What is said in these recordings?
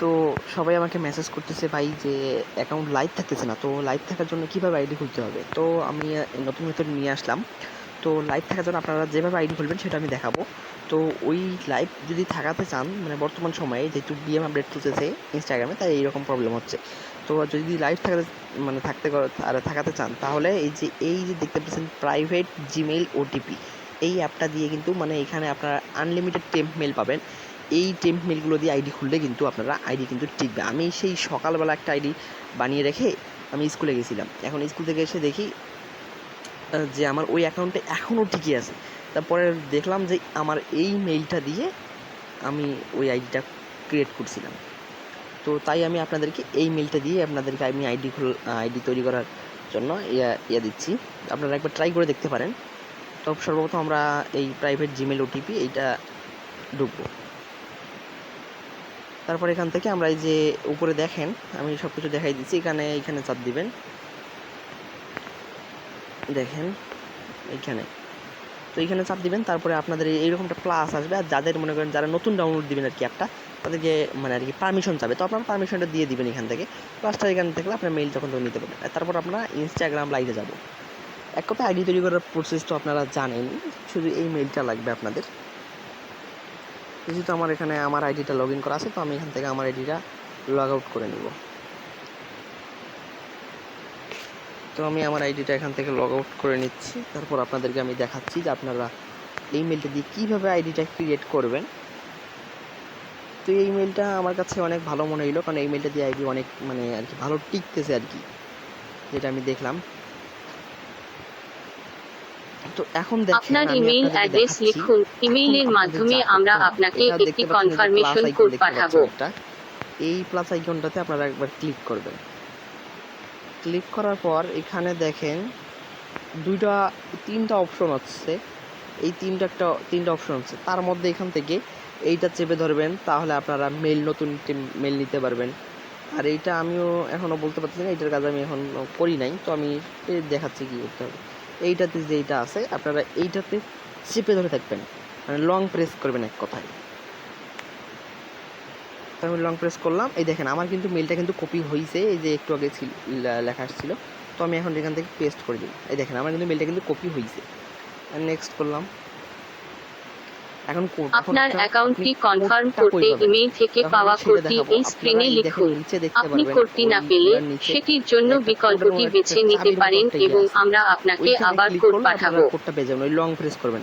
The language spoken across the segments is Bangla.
তো সবাই আমাকে মেসেজ করতেছে, ভাই, যে অ্যাকাউন্ট লাইভ থাকতেছে না, তো লাইভ থাকার জন্য কীভাবে আইডি খুলতে হবে? তো আমি নতুন মেথড নিয়ে আসলাম। তো লাইভ থাকার জন্য আপনারা যেভাবে আইডি খুলবেন সেটা আমি দেখাবো। তো ওই লাইভ যদি থাকাতে চান মানে বর্তমান সময়ে যেহেতু ডিএম আপডেট চলতেছে ইনস্টাগ্রামে তাই এইরকম প্রবলেম হচ্ছে। তো যদি লাইভ থাকাতে মানে থাকতে আর থাকাতে চান, তাহলে এই যে এই যে দেখতে পাচ্ছেন প্রাইভেট জিমেইল ওটিপি এই অ্যাপটা দিয়ে কিন্তু মানে এখানে আপনারা আনলিমিটেড টেম্প মেল পাবেন। এই টেম্প মেলগুলো দিয়ে আইডি খুললে কিন্তু আপনারা আইডি কিন্তু টিকবে। আমি সেই সকালবেলা একটা আইডি বানিয়ে রেখে আমি স্কুলে গেছিলাম। এখন স্কুল থেকে এসে দেখি যে আমার ওই অ্যাকাউন্টে এখনও ঠিকই আছে। তারপরে দেখলাম যে আমার এই মেইলটা দিয়ে আমি ওই আইডিটা ক্রিয়েট করছিলাম। তো তাই আমি আপনাদেরকে এই মেইলটা দিয়ে আপনাদেরকে আমি আইডি খুল আইডি তৈরি করার জন্য ইয়া ইয়া দিচ্ছি। আপনারা একবার ট্রাই করে দেখতে পারেন। তো সর্বপ্রথম আমরা এই প্রাইভেট জিমেল ওটিপি এইটা ঢুকবো। তারপর এখান থেকে আমরা এই যে উপরে দেখেন, আমি সব কিছু দেখাই দিচ্ছি। এখানে এখানে চাপ দিবেন। দেখেন, এইখানে। তো এইখানে চাপ দিবেন, তারপরে আপনাদের এই- এইরকমটা প্লাস আসবে। আর যাদের মনে করেন যারা নতুন ডাউনলোড দিবেন আর কি অ্যাপটা তাদেরকে মানে আর কি পারমিশন চাবে। তো আপনারা পারমিশনটা দিয়ে দিবেন এখান থেকে। প্লাসটা এখানে থাকলে আপনার মেইল তখন নিতে পারবেন। তারপর আপনারা ইনস্টাগ্রাম লাইভে যাব। এক কথা আইডি তৈরি করার প্রসেস তো আপনারা জানেন শুধু এই মেইলটা লাগবে আপনাদের। যেহেতু আমার এখানে আমার আইডিটা লগ ইন করা আছে, তো আমি এখান থেকে আমার আইডিটা লগ আউট করে নিব। তো আমি আমার আইডিটা এখান থেকে লগ আউট করে নিচ্ছি। তারপর আপনাদেরকে আমি দেখাচ্ছি যে আপনারা এই মেলটা দিয়ে কীভাবে আইডিটা ক্রিয়েট করবেন। তো এই মেলটা আমার কাছে অনেক ভালো মনে হইল, কারণ এই মেলটা দিয়ে আইডি অনেক মানে আর কি ভালো টিকতেছে আর কি। যেটা আমি দেখলাম। তো এখন দেখেন আপনার ইমেইল অ্যাড্রেস লিখুন ইমেইলের মাধ্যমে আমরা আপনাকে একটি কনফার্মেশন কোড পাঠাবো। একটা। এই প্লাস আইকনটাতে আপনারা একবার ক্লিক করবেন। ক্লিক করার পর এখানে দেখেন দুইটা তিনটা অপশন হচ্ছে এই তিনটা একটা তিনটা অপশন হচ্ছে তার মধ্যে এখান থেকে এইটা চেপে ধরবেন তাহলে আপনারা মেল নতুন মেল নিতে পারবেন। আর এইটা আমিও এখনও বলতে পারছি না এইটার কাজ আমি এখন করি নাই তো আমি দেখাচ্ছি কি করতে হবে। এইটাতে যেইটা আছে, আপনারা এইটাতে চেপে ধরে থাকবেন। মানে লং প্রেস করবেন এক কথায়। তো আমি লং প্রেস করলাম। এই দেখেন, আমার কিন্তু মেলটা কিন্তু কপি হয়েছে এই যে একটু আগে লেখা আসছিল। তো আমি এখন এখান থেকে পেস্ট করে দিই। এই দেখেন, আমার কিন্তু মেলটা কিন্তু কপি হয়েছে নেক্সট করলাম। এখন আপনার অ্যাকাউন্টটি কনফার্ম করতে? ইমেইল থেকে পাওয়া কোডটি এই স্ক্রিনে লিখুন। আপনি কোডটি না পেলে সেটির জন্য বিকল্পটি বেছে নিতে পারেন এবং আমরা আপনাকে আবার কোড পাঠাবো। কোডটা পেয়ে যাবেন ওই লং প্রেস করবেন।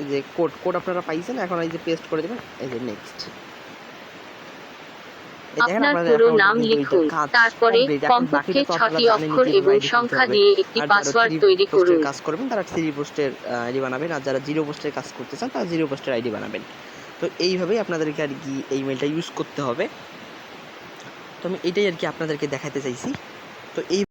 এই যে কোড কোড আপনারা পাইছেন এখন এই যে পেস্ট করে দেবেন এই যে নেক্সট আপনার পুরো নাম লিখুন। তারপরে কমপক্ষে ছটি অক্ষর এবং সংখ্যা দিয়ে একটি পাসওয়ার্ড তৈরি করুন। কাজ করবেন তারা থ্রি পোস্টের আইডি বানাবেন। আর যারা জিরো পোস্টের কাজ করতে চান তারা জিরো পোস্টের আইডি বানাবেন। তো এইভাবেই আপনাদেরকে আর কি এই মেলটা ইউজ করতে হবে। তো আমি এটাই আর কি আপনাদেরকে দেখাতে চাইছি। তো এই